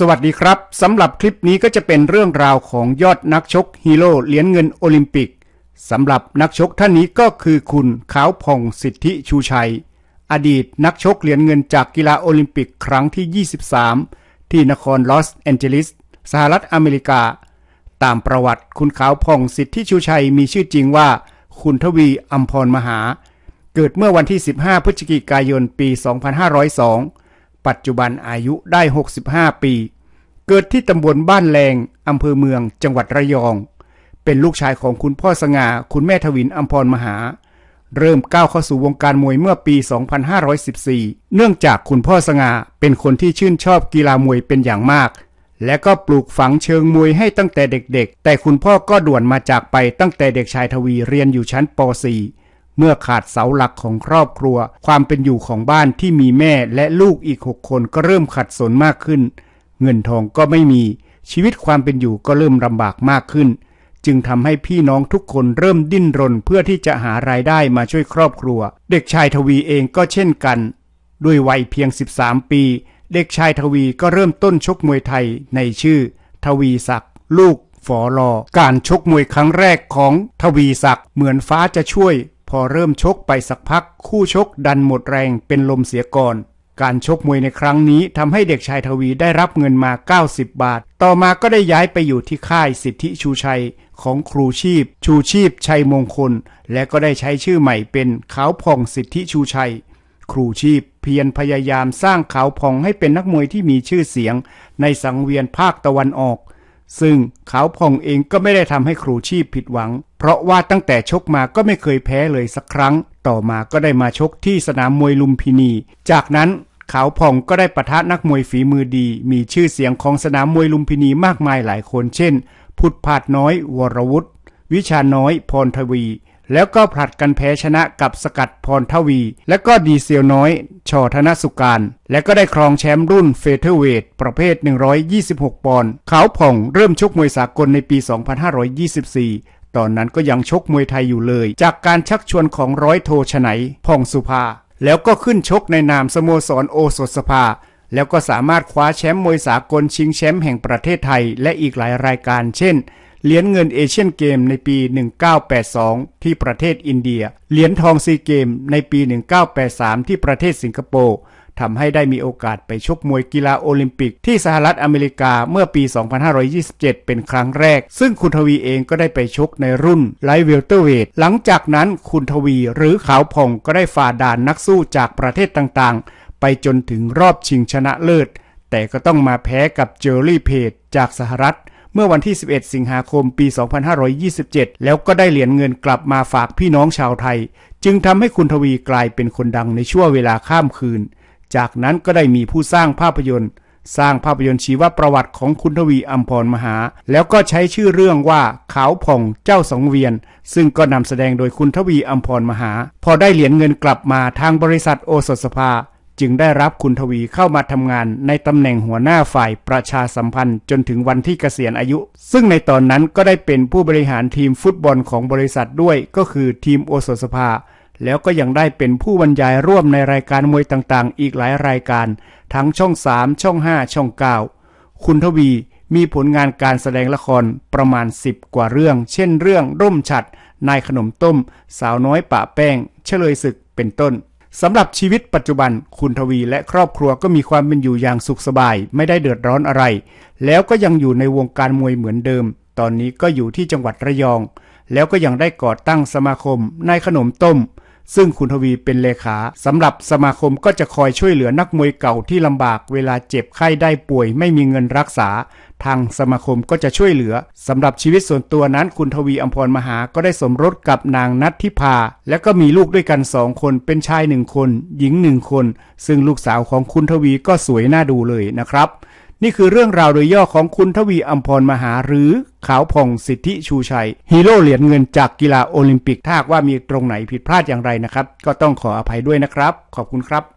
สวัสดีครับสำหรับคลิปนี้ก็จะเป็นเรื่องราวของยอดนักชกฮีโร่เหรียญเงินโอลิมปิกสำหรับนักชกท่านนี้ก็คือคุณขาวผ่องสิทธิชูชัย อดีตนักชกเหรียญเงินจากกีฬาโอลิมปิกครั้งที่ 23 ที่นครลอสแอนเจลิสสหรัฐอเมริกา ตามประวัติคุณขาวผ่องสิทธิชูชัยมีชื่อจริงว่า คุณทวีอัมพรมหา เกิดเมื่อวันที่ 15 พฤศจิกายนปี 2502 ปัจจุบันอายุได้ 65 ปี เกิดที่ตำบลบ้านแรงอำเภอเมืองจังหวัดระยอง เป็นลูกชายของคุณพ่อสง่าคุณแม่ทวินอัมพรมหา เริ่มก้าวเข้าสู่วงการมวยเมื่อปี 2514 เนื่องจากคุณพ่อสง่าเป็นคนที่ชื่นชอบกีฬามวยเป็นอย่างมาก และก็ปลูกฝังเชิงมวยให้ตั้งแต่เด็กๆ แต่คุณพ่อก็ด่วนมาจากไปตั้งแต่เด็กชายทวีเรียนอยู่ชั้นป .4 เมื่อขาดเสาหลักของครอบครัว ความเป็นอยู่ของบ้านที่มีแม่และลูกอีกหกคนก็เริ่มขัดสนมากขึ้น เงินทองก็ไม่มี ชีวิตความเป็นอยู่ก็เริ่มลำบากมากขึ้น จึงทำให้พี่น้องทุกคนเริ่มดิ้นรนเพื่อที่จะหารายได้มาช่วยครอบครัว เด็กชายทวีเองก็เช่นกัน ด้วยวัยเพียง 13 ปี เด็กชายทวีก็เริ่มต้นชกมวยไทยในชื่อ ทวีศักดิ์ลูกฝอลอการชกมวยครั้งแรกของทวีศักดิ์เหมือนฟ้าจะช่วย พอเริ่มชกไปสักพัก คู่ชกดันหมดแรงเป็นลมเสียก่อน การชกมวยในครั้งนี้ทำให้เด็กชายทวีได้รับเงินมา 90 บาท ต่อมาก็ได้ย้ายไปอยู่ที่ค่ายสิทธิชูชัยของครูชีพ ชูชีพชัยมงคล และก็ได้ใช้ชื่อใหม่เป็นขาวผ่องสิทธิชูชัย ครูชีพเพียรพยายามสร้างขาวผ่องให้เป็นนักมวยที่มีชื่อเสียง ในสังเวียนภาคตะวันออก ซึ่งขาวผ่องเองก็ไม่ได้ทำให้ครูชีพผิดหวัง เพราะว่าตั้งแต่ชกมาก็ไม่เคยแพ้เลยสักครั้ง ต่อมาก็ได้มาชกที่สนามมวยลุมพินี จากนั้นขาวผ่องก็ได้ประทะนักมวยฝีมือดี มีชื่อเสียงของสนามมวยลุมพินีมากมายหลายคน เช่น พุทธพาดน้อย วรวุฒิวิชาน้อย พรทวี แล้วก็ผลัดกันแพ้ชนะกับสกัดพรทวี และก็ดีเซลน้อยชอธนสุการ และก็ได้ครองแชมป์รุ่นเฟเธอร์เวทประเภท 126 ปอนด์ขาวผ่องเริ่มชกมวยสากลในปี 2524 ตอนนั้นก็ยังชกมวยไทยอยู่เลย จากการชักชวนของร้อยโทชไหนผ่องสุภา แล้วก็ขึ้นชกในนามสโมสรโอสถสภาแล้วก็สามารถคว้าแชมป์มวยสากลชิงแชมป์แห่งประเทศไทย และอีกหลายรายการเช่น เหรียญเงินเอเชียนเกมในปี 1982 ที่ประเทศอินเดีย เหรียญทองซีเกมในปี 1983 ที่ประเทศสิงคโปร์ทำให้ได้มีโอกาสไปชกมวยกีฬาโอลิมปิกที่สหรัฐอเมริกาเมื่อปี 2527 เป็นครั้งแรก ซึ่งคุณทวีเองก็ได้ไปชกในรุ่นไลท์เวลเตอร์เวทหลังจากนั้นคุณทวีหรือขาวผ่องก็ได้ฝ่าด่านนักสู้จากประเทศต่างๆ ไปจนถึงรอบชิงชนะเลิศ แต่ก็ต้องมาแพ้กับเจอรี่เพจจากสหรัฐ เมื่อวันที่ 11 สิงหาคมปี 2527 แล้วก็ได้เหรียญเงินกลับมาฝากพี่น้องชาวไทย จึงทำให้คุณทวีกลายเป็นคนดังในช่วงเวลาข้ามคืน จากนั้นก็ได้มีผู้สร้างภาพยนตร์ สร้างภาพยนตร์ชีวประวัติของคุณทวีอัมพรมหา แล้วก็ใช้ชื่อเรื่องว่าขาวผ่องเจ้าสองเวียน ซึ่งก็นำแสดงโดยคุณทวีอัมพรมหา พอได้เหรียญเงินกลับมาทางบริษัทโอสถสภา จึงได้รับคุณทวีเข้ามาทำงานในตำแหน่งหัวหน้าฝ่ายประชาสัมพันธ์จนถึงวันที่เกษียณอายุ ซึ่งในตอนนั้นก็ได้เป็นผู้บริหารทีมฟุตบอลของบริษัทด้วยก็คือทีมโอสถสภา แล้วก็ยังได้เป็นผู้บรรยายร่วมในรายการมวยต่างๆ อีกหลายรายการ ทั้งช่อง 3 ช่อง 5 ช่อง 9 คุณทวีมีผลงานการแสดงละครประมาณ 10 กว่าเรื่อง เช่นเรื่องร่มฉัดนายขนมต้ม สาวน้อยปะแป้ง เฉลยศึกเป็นต้น สำหรับชีวิตปัจจุบันคุณทวีและครอบครัวก็มีความเป็นอยู่อย่างสุขสบาย ไม่ได้เดือดร้อนอะไร แล้วก็ยังอยู่ในวงการมวยเหมือนเดิม ตอนนี้ก็อยู่ที่จังหวัดระยอง แล้วก็ยังได้ก่อตั้งสมาคมนายขนมต้ม ซึ่งคุณทวีเป็นเลขาสำหรับสมาคมก็จะคอยช่วยเหลือนักมวยเก่าที่ลำบากเวลาเจ็บไข้ได้ป่วย ไม่มีเงินรักษา ทางสมาคมก็จะช่วยเหลือสำหรับชีวิตส่วนตัวนั้นคุณทวีอัมพรมหาก็ได้สมรสกับนางนัททิพา และก็มีลูกด้วยกันสองคนเป็นชายหนึ่งคน หญิงหนึ่งคน ซึ่งลูกสาวของคุณทวีก็สวยน่าดูเลยนะครับ นี่คือเรื่องราวโดยย่อของคุณทวีอัมพรมหาหรือขาวผ่องสิทธิชูชัย ฮีโร่เหรียญเงินจากกีฬาโอลิมปิกถ้าหากว่ามีตรงไหนผิดพลาดอย่างไรนะครับ ก็ต้องขออภัยด้วยนะครับ ขอบคุณครับ